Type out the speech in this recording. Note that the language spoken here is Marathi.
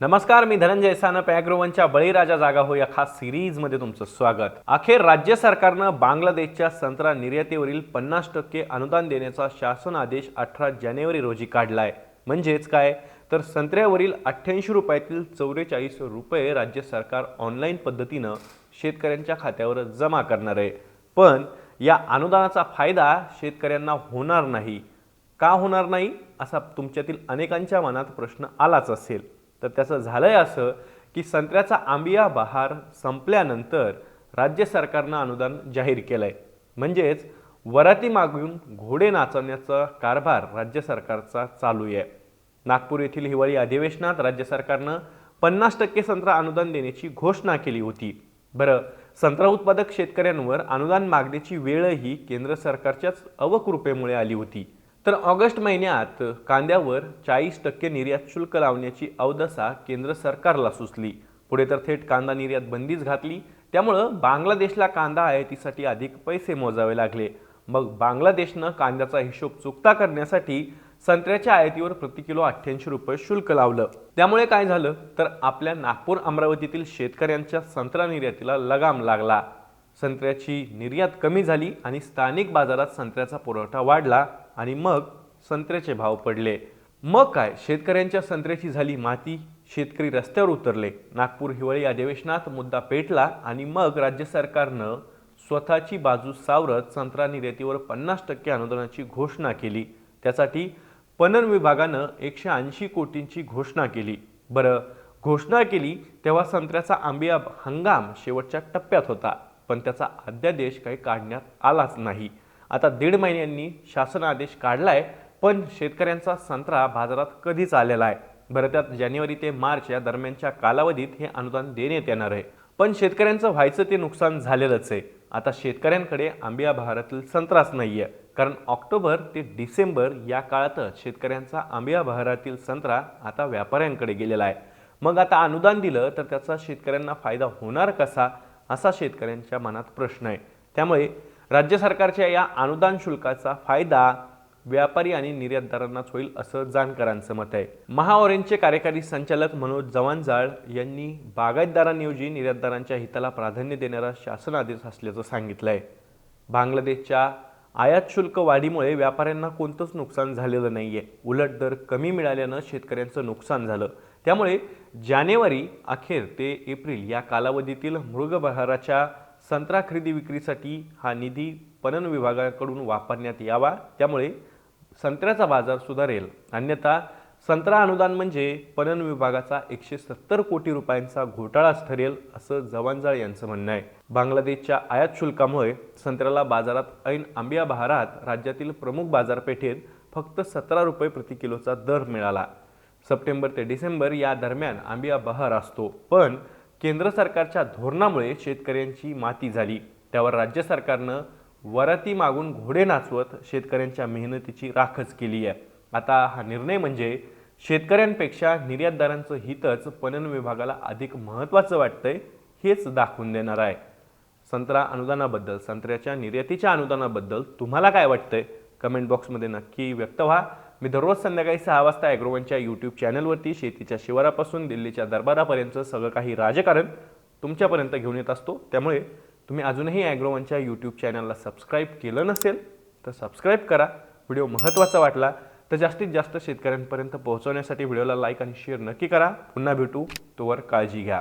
नमस्कार मी धनंजय सानप ॲग्रोवनच्या बळीराजा जागा हो या खास सिरीजमध्ये तुमचं स्वागत. अखेर राज्य सरकारनं बांगलादेशच्या संत्रा निर्यातीवरील पन्नास टक्के अनुदान देण्याचा शासन आदेश अठरा जानेवारी रोजी काढलाय. म्हणजेच काय? तर संत्र्यावरील अठ्ठ्याऐंशी रुपयातील चौवेचाळीस रुपये राज्य सरकार ऑनलाईन पद्धतीनं शेतकऱ्यांच्या खात्यावर जमा करणार आहे. पण या अनुदानाचा फायदा शेतकऱ्यांना होणार नाही. का होणार नाही? असा तुमच्यातील अनेकांच्या मनात प्रश्न आलाच असेल. तर त्याचं झालं आहे असं की संत्र्याचा आंबिया बहार संपल्यानंतर राज्य सरकारनं अनुदान जाहीर केलं आहे म्हणजेच वराती मागून घोडे नाचवण्याचा कारभार राज्य सरकारचा चालू आहे. नागपूर येथील हिवाळी अधिवेशनात राज्य सरकारनं पन्नास टक्के संत्रा अनुदान देण्याची घोषणा केली होती. बरं संत्रा उत्पादक शेतकऱ्यांवर अनुदान मागण्याची वेळही केंद्र सरकारच्याच अवकृपेमुळे आली होती. तर ऑगस्ट महिन्यात कांद्यावर चाळीस टक्के निर्यात शुल्क लावण्याची अवदसा केंद्र सरकारला सुचली. पुढे तर थेट कांदा निर्यात बंदीच घातली. त्यामुळं बांगलादेशला कांदा आयातीसाठी अधिक पैसे मोजावे लागले. मग बांगलादेशनं कांद्याचा हिशोब चुकता करण्यासाठी संत्र्याच्या आयातीवर प्रति किलो अठ्ठ्याऐंशी रुपये शुल्क लावलं. त्यामुळे काय झालं? तर आपल्या नागपूर अमरावतीतील शेतकऱ्यांच्या संत्रा निर्यातीला लगाम लागला. संत्र्याची निर्यात कमी झाली आणि स्थानिक बाजारात संत्र्याचा पुरवठा वाढला. आणि मग संत्र्याचे भाव पडले. मग काय? शेतकऱ्यांच्या संत्र्याची झाली माती. शेतकरी रस्त्यावर उतरले. नागपूर हिवाळी अधिवेशनात मुद्दा पेटला आणि मग राज्य सरकारनं स्वतःची बाजू सावरत संत्रा निर्यातीवर पन्नास टक्के अनुदानाची घोषणा केली. त्यासाठी पणन विभागानं एकशे ऐंशी कोटींची घोषणा केली. बरं घोषणा केली तेव्हा संत्र्याचा आंबिया हंगाम शेवटच्या टप्प्यात होता पण त्याचा अध्यादेश काही काढण्यात आलाच नाही. आता दीड महिन्यांनी शासन आदेश काढला आहे पण शेतकऱ्यांचा संत्रा बाजारात कधीच आलेला आहे. बरं त्यात जानेवारी ते मार्च या दरम्यानच्या कालावधीत हे अनुदान देण्यात येणार आहे. पण शेतकऱ्यांचं व्हायचं ते नुकसान झालेलंच आहे. आता शेतकऱ्यांकडे आंबिया बहारातील संत्राच नाही आहे कारण ऑक्टोबर ते डिसेंबर या काळातच शेतकऱ्यांचा आंबिया बहारातील संत्रा आता व्यापाऱ्यांकडे गेलेला आहे. मग आता अनुदान दिलं तर त्याचा शेतकऱ्यांना फायदा होणार कसा असा शेतकऱ्यांच्या मनात प्रश्न आहे. त्यामुळे राज्य सरकारच्या या अनुदान शुल्काचा फायदा व्यापारी आणि निर्यातदारांनाच होईल असं जाणकारांचं मत आहे. महाओरेंजचे कार्यकारी संचालक मनोज जवानजाळ यांनी बागायतदारांऐवजी निर्यातदारांच्या हिताला प्राधान्य देणारा शासन आदेश असल्याचं सांगितलं आहे बांगलादेशच्या आयात शुल्क वाढीमुळे व्यापाऱ्यांना कोणतंच नुकसान झालेलं नाही आहे उलट दर कमी मिळाल्यानं शेतकऱ्यांचं नुकसान झालं. त्यामुळे जानेवारी अखेर ते एप्रिल या कालावधीतील मृगबहाराच्या संत्रा खरेदी विक्रीसाठी हा निधी पणन विभागाकडून वापरण्यात यावा. त्यामुळे संत्र्याचा बाजार सुधारेल. अन्यथा संत्रा अनुदान म्हणजे पणन विभागाचा एकशे सत्तर कोटी रुपयांचा घोटाळाच ठरेल असं जवानजाळ यांचं म्हणणं आहे. बांगलादेशच्या आयात शुल्कामुळे संत्र्याला बाजारात ऐन आंबिया बहारात राज्यातील प्रमुख बाजारपेठेत फक्त सतरा रुपये प्रति किलोचा दर मिळाला. सप्टेंबर ते डिसेंबर या दरम्यान आंबिया बहार असतो. पण केंद्र सरकारच्या धोरणामुळे शेतकऱ्यांची माती झाली. त्यावर राज्य सरकारनं वराती मागून घोडे नाचवत शेतकऱ्यांच्या मेहनतीची राखच केली आहे. आता हा निर्णय म्हणजे शेतकऱ्यांपेक्षा निर्यातदारांचं हितच पणन विभागाला अधिक महत्त्वाचं वाटतंय हेच दाखवून देणार आहे. संत्रा अनुदानाबद्दल संत्र्याच्या निर्यातीच्या अनुदानाबद्दल तुम्हाला काय वाटतंय? कमेंट बॉक्समध्ये नक्की व्यक्त व्हा. मी दररोज संध्याकाळी सहा वाजता ॲग्रोवनच्या यूट्यूब चॅनलवरती शेतीच्या शिवारापासून दिल्लीच्या दरबारापर्यंत सगळं काही राजकारण तुमच्यापर्यंत घेऊन येत असतो. त्यामुळे तुम्ही अजूनही ॲग्रोवनच्या यूट्यूब चॅनलला सबस्क्राईब केलं नसेल तर सबस्क्राईब करा. व्हिडिओ महत्त्वाचा वाटला तर जास्तीत जास्त शेतकऱ्यांपर्यंत पोहोचवण्यासाठी व्हिडिओला लाईक आणि शेअर नक्की करा. पुन्हा भेटू. तोवर काळजी घ्या.